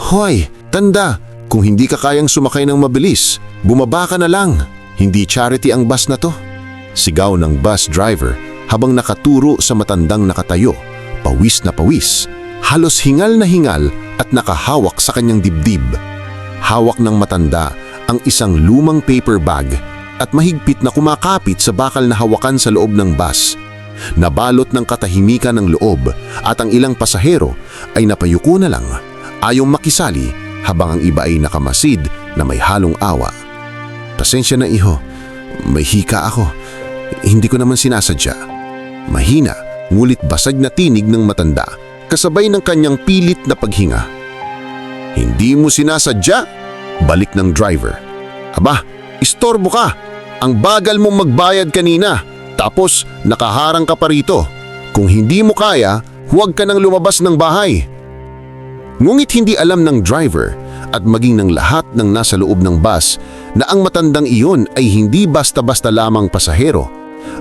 Hoy, tanda, kung hindi ka kayang sumakay ng mabilis, bumaba ka na lang. Hindi charity ang bus na to. Sigaw ng bus driver habang nakaturo sa matandang nakatayo, pawis na pawis, halos hingal na hingal at nakahawak sa kanyang dibdib. Hawak ng matanda ang isang lumang paper bag at mahigpit na kumakapit sa bakal na hawakan sa loob ng bus. Nabalot ng katahimikan ng loob at ang ilang pasahero ay napayuko na lang, ayong makisali habang ang iba ay nakamasid na may halong awa. Pasensya na iho, may hika ako. Hindi ko naman sinasadya. Mahina, ngulit basag na tinig ng matanda, kasabay ng kanyang pilit na paghinga. Hindi mo sinasadya? Balik ng driver. Aba, istorbo ka. Ang bagal mong magbayad kanina. Tapos nakaharang ka pa rito. Kung hindi mo kaya, huwag ka nang lumabas ng bahay. Ngunit hindi alam ng driver at maging ng lahat ng nasa loob ng bus na ang matandang iyon ay hindi basta-basta lamang pasahero.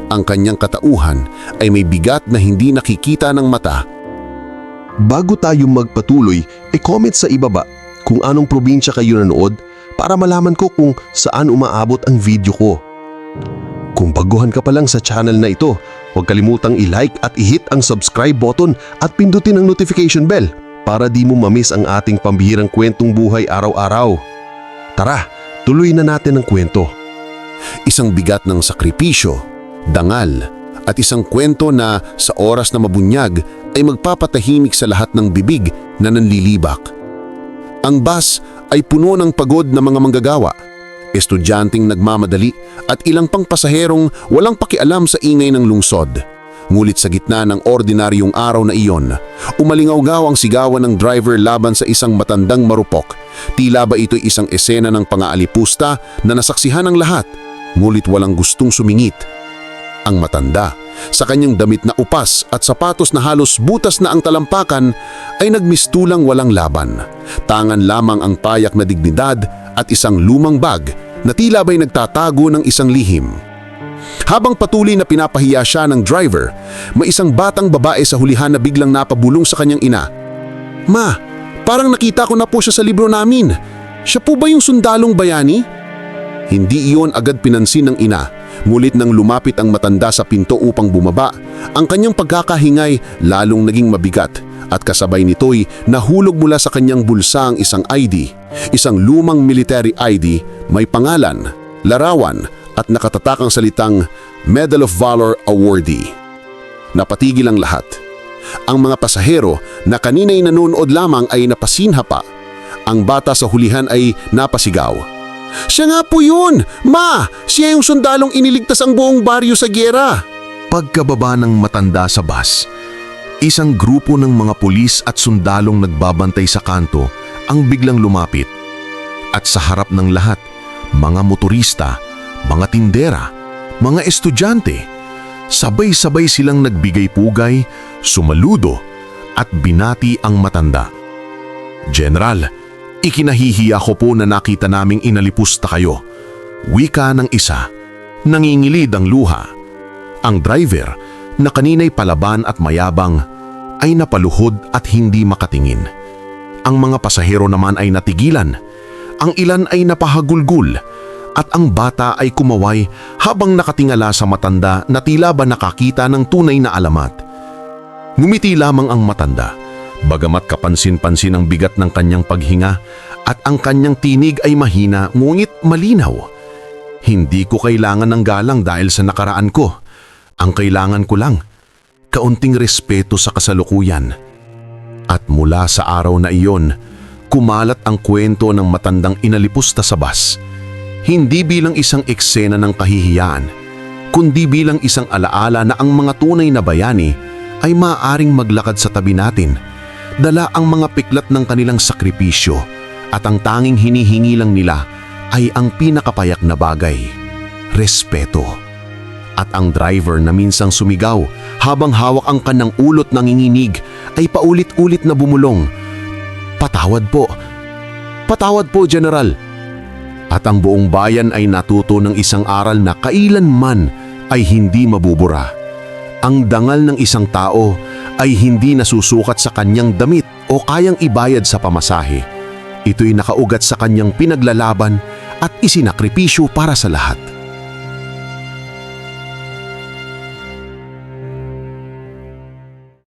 Ang kanyang katauhan ay may bigat na hindi nakikita ng mata Bago tayo magpatuloy, e-comment sa ibaba kung anong probinsya kayo nanood para malaman ko kung saan umaabot ang video ko. Kung baguhan ka pa lang sa channel na ito, huwag kalimutang i-like at i-hit ang subscribe button at pindutin ang notification bell para di mo mamiss ang ating pambihirang kwentong buhay araw-araw. Tara, tuloy na natin ang kwento. isang bigat ng sakripisyo, dangal, at isang kwento na sa oras na mabunyag ay magpapatahimik sa lahat ng bibig na nanlilibak. Ang bus ay puno ng pagod na mga manggagawa, estudyanteng nagmamadali at ilang pang pasaherong walang pakialam sa ingay ng lungsod. Ngulit sa gitna ng ordinaryong araw na iyon, umalingaw-gaw ang sigawan ng driver laban sa isang matandang marupok. Tila ba ito'y isang esena ng pangaalipusta na nasaksihan ng lahat, ngulit walang gustong sumingit. Ang matanda, sa kanyang damit na upas at sapatos na halos butas na ang talampakan, ay nagmistulang walang laban. Tangan lamang ang payak na dignidad at isang lumang bag na tila ba'y nagtatago ng isang lihim. Habang patuloy na pinapahiya siya ng driver, may isang batang babae sa hulihan na biglang napabulong sa kanyang ina. Ma, parang nakita ko na po siya sa libro namin. Siya po ba yung sundalong bayani? Hindi iyon agad pinansin ng ina, ngulit nang lumapit ang matanda sa pinto upang bumaba, ang kanyang pagkakahingay lalong naging mabigat at kasabay nito'y nahulog mula sa kanyang bulsa ang isang ID, isang lumang military ID may pangalan, larawan at nakatatakang salitang Medal of Valor Awardee. Napatigil ang lahat. Ang mga pasahero na kanina'y nanonood lamang ay napasinha pa. Ang bata sa hulihan ay napasigaw. Siya nga po yun! Ma! Siya yung sundalong iniligtas ang buong baryo sa gyera! Pagkababa ng matanda sa bus, isang grupo ng mga pulis at sundalong nagbabantay sa kanto ang biglang lumapit. At sa harap ng lahat, mga motorista, mga tindera, mga estudyante, sabay-sabay silang nagbigay pugay, sumaludo at binati ang matanda. General, ikinahihiya ko po na nakita naming inalipusta kayo. Wika ng isa, nangingilid ang luha. Ang driver, na kanina'y palaban at mayabang, ay napaluhod at hindi makatingin. Ang mga pasahero naman ay natigilan. Ang ilan ay napahagulgul at ang bata ay kumaway habang nakatingala sa matanda na tila ba nakakita ng tunay na alamat. Ngumiti lamang ang matanda, bagamat kapansin-pansin ang bigat ng kanyang paghinga at ang kanyang tinig ay mahina ngunit malinaw. Hindi ko kailangan ng galang dahil sa nakaraan ko. Ang kailangan ko lang, kaunting respeto sa kasalukuyan. At mula sa araw na iyon, kumalat ang kwento ng matandang inalipusta sa bus. Hindi bilang isang eksena ng kahihiyaan, kundi bilang isang alaala na ang mga tunay na bayani ay maaaring maglakad sa tabi natin. Dala ang mga piklat ng kanilang sakripisyo at ang tanging hinihingi lang nila ay ang pinakapayak na bagay, respeto. At ang driver na minsang sumigaw habang hawak ang kanang ulot nanginginig ay paulit-ulit na bumulong. Patawad po. Patawad po, General. At ang buong bayan ay natuto ng isang aral na kailanman ay hindi mabubura. Ang dangal ng isang tao ay hindi nasusukat sa kanyang damit o kayang ibayad sa pamasahe. Ito'y nakaugat sa kanyang pinaglalaban at isinakripisyo para sa lahat.